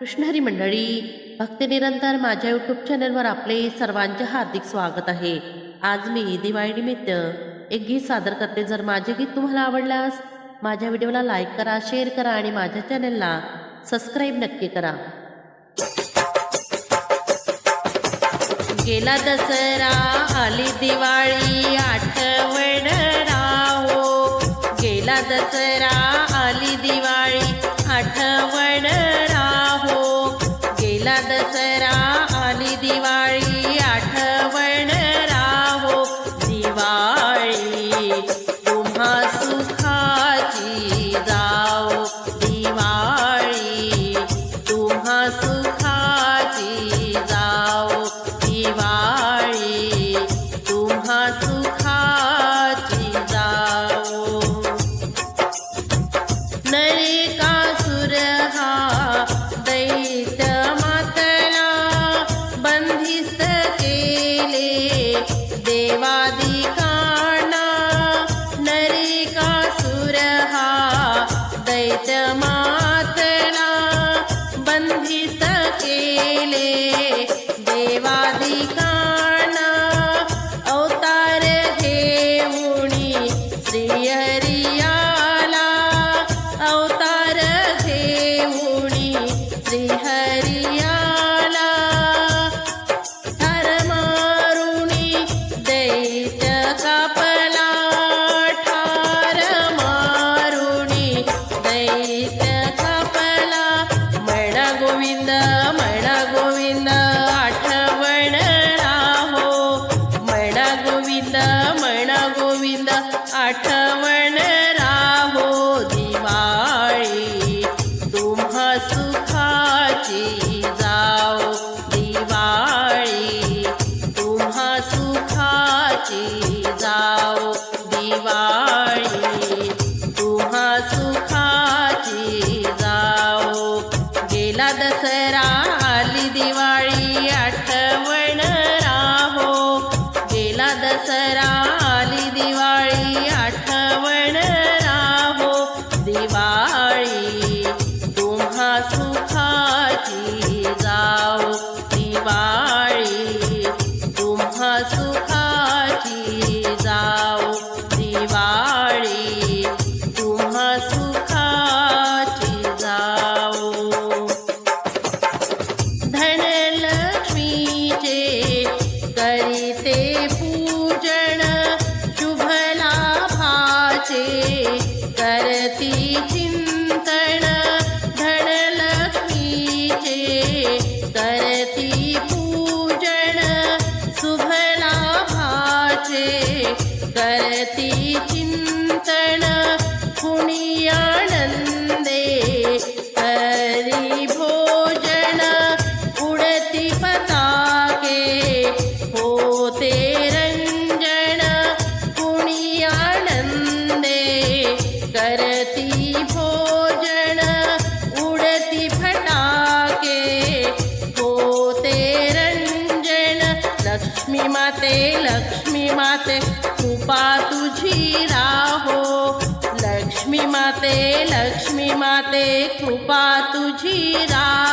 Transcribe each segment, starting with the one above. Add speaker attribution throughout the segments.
Speaker 1: कृष्णहरी मंडळी भक्तिनिरंतर माझ्या यूट्यूब चॅनलवर आपले सर्वांचे हार्दिक स्वागत आहे. आज मी दिवाळी निमित्त एक गीत सादर करते. जर माझे गीत तुम्हाला आवडल्यास माझ्या व्हिडिओला लाईक करा शेअर करा आणि माझ्या चॅनलला सबस्क्राईब नक्की करा. गेला दसरा आली दिवाळी आठवण राहो. गेला दसरा आली दिवाळी आठवण दिवाळी तुम्हा सुखाची जाओ दिवाळी तुम्हा सुखाची जाओ दिवाळी धनलक्ष्मीचे करीते पू माते कृपा तुझी राहो. लक्ष्मी माते लक्ष्मी माते कृपा तुझी राहो.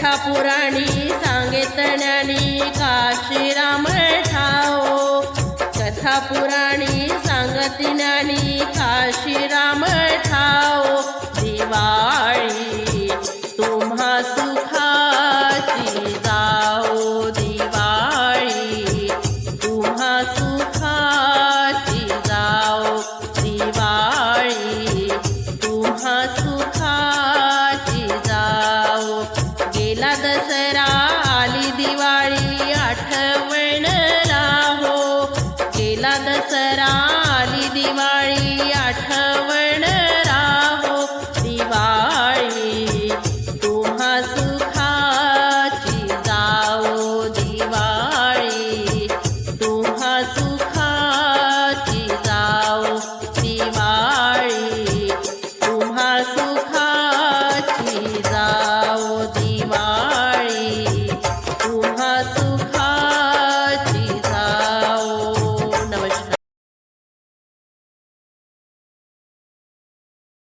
Speaker 1: कथा पुराणी सांगितण्यानी काशीराम ठाओ? कथा पुराणी सांगतिण्यानी काशीराम ठाओ? சரா